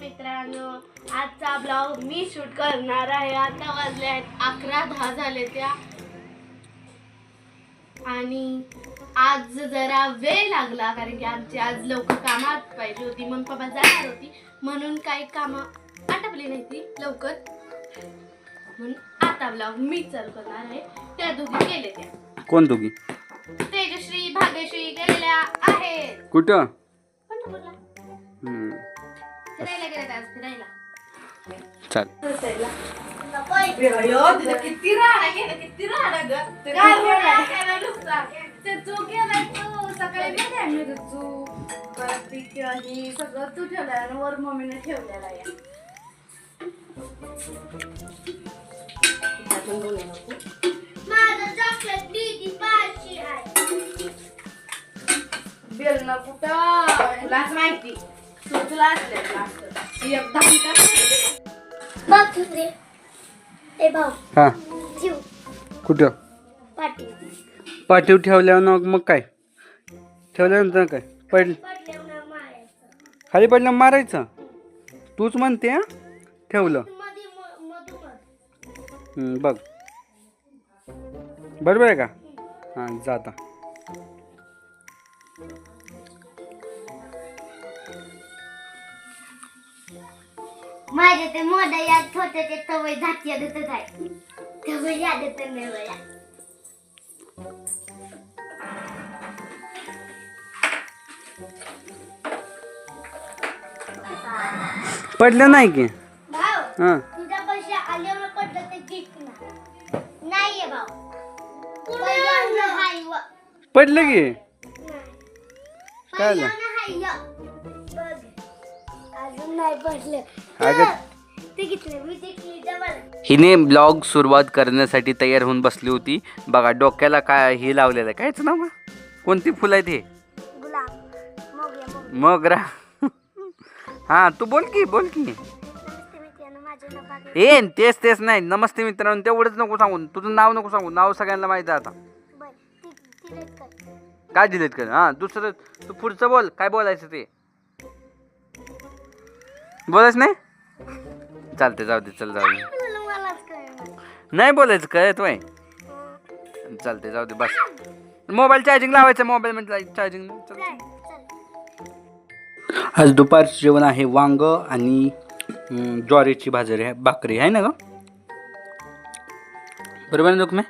मित्रांनो आजचा ब्लॉग मी शूट करणार आहे. आता वाजले आहेत अकरा दहा झाले त्या. आणि आज जरा वेळ लागला कारण की आमची आज लवकर कामात पाहिजे होती. मग पप्पा जाणार होती. म्हणून काही कामं आटपली नाही ती लवकर. म्हणून आता ब्लॉग मी चालू करणार आहे. त्या दोघी गेले त्या. कोण दोघी? तेजश्री भाग्यश्री गेलेल्या आहेत. कुठं? फिरायला गेल्या आज फिरायला चाल. किती राडा गेला किती राडा ग काय राडा केला नुसता ते तू तू सकाळी गेले आम्ही तू परत ती ही सगळं तू ठेवलं आणि वर मम्मीने ठेवलेला आहे माझं चॉकलेट दीदी आहे कुठं तुलाच माहिती? तुला असले एक दहा बघ तिकडे ए भाऊ हा. जीव. कुठं? पाठी. पाठीव ठेवल्यावर मग मग काय? ठेवल्यानंतर काय? पड पडल्यावर मारायचं. खाली पडल्यावर मारायचं? तूच म्हणते हा? ठेवलं. मध्ये बघ. बरोबर आहे का? हां जा माझ्या ते मोठ्या याद होते ते तवय जाती यादतच आहे तवय यादत नाही बया पडलं नाही की भाऊ हां तुझ्या पैसे आल्यावर पडलं ते जिंकणार नाहीये भाऊ पहिल्यावनं हाय व. पडलं की नाही. काय झालं? पहिल्यावनं हाय य. नाही पडलं. हिने ब्लॉग सुरुवात करण्यासाठी तयार होऊन बसली होती. बघा डोक्याला काय हे लावलेलं आहे. कायच नाव? कोणती फुलं आहेत हे? मोगरा हां तू बोल की बोल की. नमस्ते मित्रांनो माझं नाव भाग्य ए तेच तेच नाही. नमस्ते मित्रांनो तेवढंच नको सांगून. तुझं नाव नको सांगू नाव सगळ्यांना माहिती आहे आता. काय दिलेत कर? हां दुसरं तू पुढचं बोल. काय बोलायचं ते? बोलायच नाही? चालते जाऊ दे चल जाऊ दे. नाही बोलायचं काय तू चालते जाऊ दे बस. मोबाईल चार्जिंग लावायचं मोबाईल म्हणजे चार्जिंग चल. आज दुपारचं जेवण आहे वांग आणि ज्वारीची भाजरी आहे भाकरी आहे ना ग? बरोबर ना मी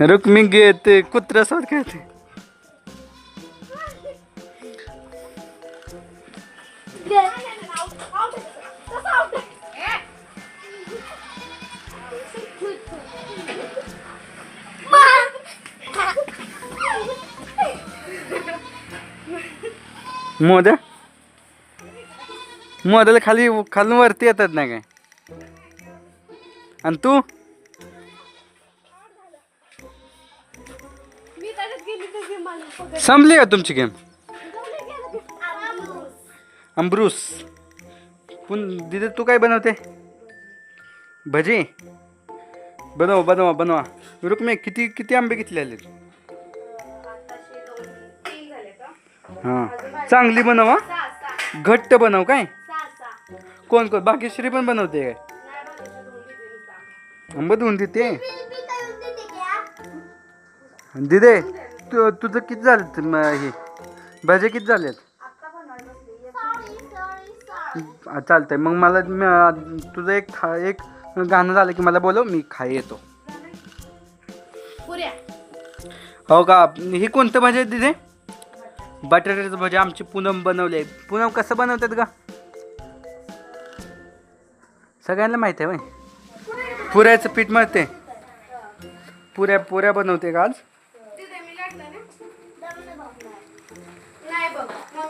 रुक्मी घेते कुत्र्यासोबत खेळते. मोद मोद्याला खाली खालून वरती येतात ना काय? आणि तू? संपली का तुमची गेम? अमब्रूस. पुन दिदी तू काय बनवते? भजी? बनव बनवा बनवा. रुक्मे किती किती आंबे किती आले? हां. चांगली बनव घट्ट बनव काय? कोण कोण? भाग्यश्री पण बनवते काय. आंबा धुवून देते. मी दिदे तू तुझं किती झालं ते म- हे? भजे किती झालेत आत्ता बनवायला बसली सॉरी सॉरी सॉरी आ, चालतंय. मग मला म- तुझं एक खा एक गाणं झालं की मला बोलव मी खाय येतो. पुऱ्या. हो का? ही कोणतं भाजी आहे तिथे? बटाट्याचं भाजी. आमची पूनम बनवली आहे. पूनम कसं बनवतात का सगळ्यांना माहिती आहे वय पुऱ्याचं पीठ मळते. पुऱ्या पुऱ्या बनवते का आज.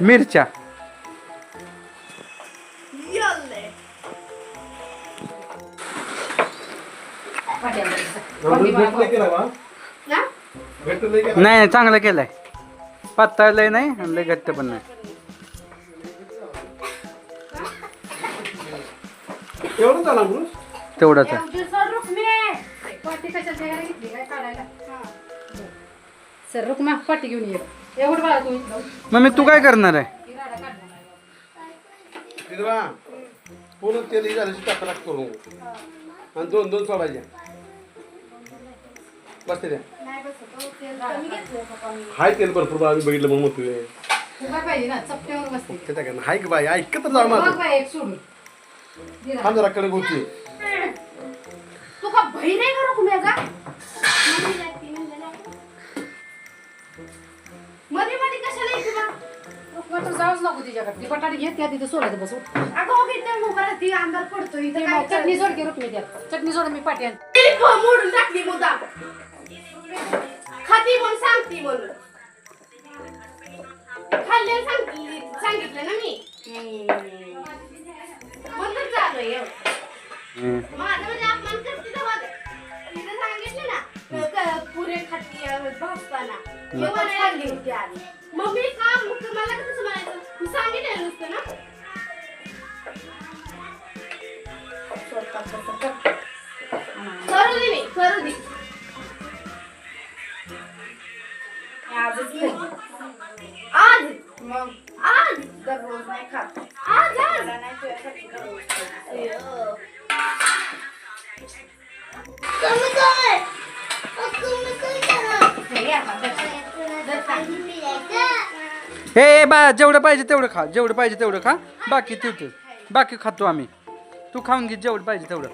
मिरच्या? नाही चांगलं केलंय. पातळलंय नाही आणि लय घट्ट पण नाही. एवढं झाला म्हणून तेवढंच आहे. सर रुक्मा पाठी घेऊन ये. एवढं बाळा तुम्ही मम्मी तू काय करणार आहे? पूर्ण तेल हे झाल्याची टाकलाक करू आणि दोन दोन सोडायच्या बसते द्या. हाय तेल भरपूर बा आम्ही बघितलं मग म्हणतोय. पाहिजे ना चपट्यावर बसते. ते काय करणार हाय की बाई? ऐकत तर जा मग माझं बाई एक सोडून. थांब जरा कडक होती. तू का बहीण आहे का रुक्मिया का मम्मी तर जाऊच नको तिच्याकडे. ती बटाटे घेत त्या तिथे सोडायचं बसू. अगं हो की ते मोकळा ती अंधार पडतो इथं काय चटणी सोड की रुक्मी द्या चटणी सोड मी ख- मोडून टाकली मुद्दाम खाती म्हणून सांगती म्हणून. खाल्ले सांगितली सांगितलं ना मी. म्हणून चालू. माझं भाजताना एवढं खाल्ली होती आधी मग मी का मग मला कसं म्हणायचं मी सांगितलं नुसतं ना? करू? दे मी करू दे. आजच खाल्ली. आज? मग? आज? दररोज नाही खात. आज आज? नाही तुझ्यासाठी दररोज हे बा जेवढं पाहिजे तेवढं खा. जेवढं पाहिजे तेवढं खा. बाकी तू बाकी खातो आम्ही. तू खाऊन घे जेवढं पाहिजे तेवढं.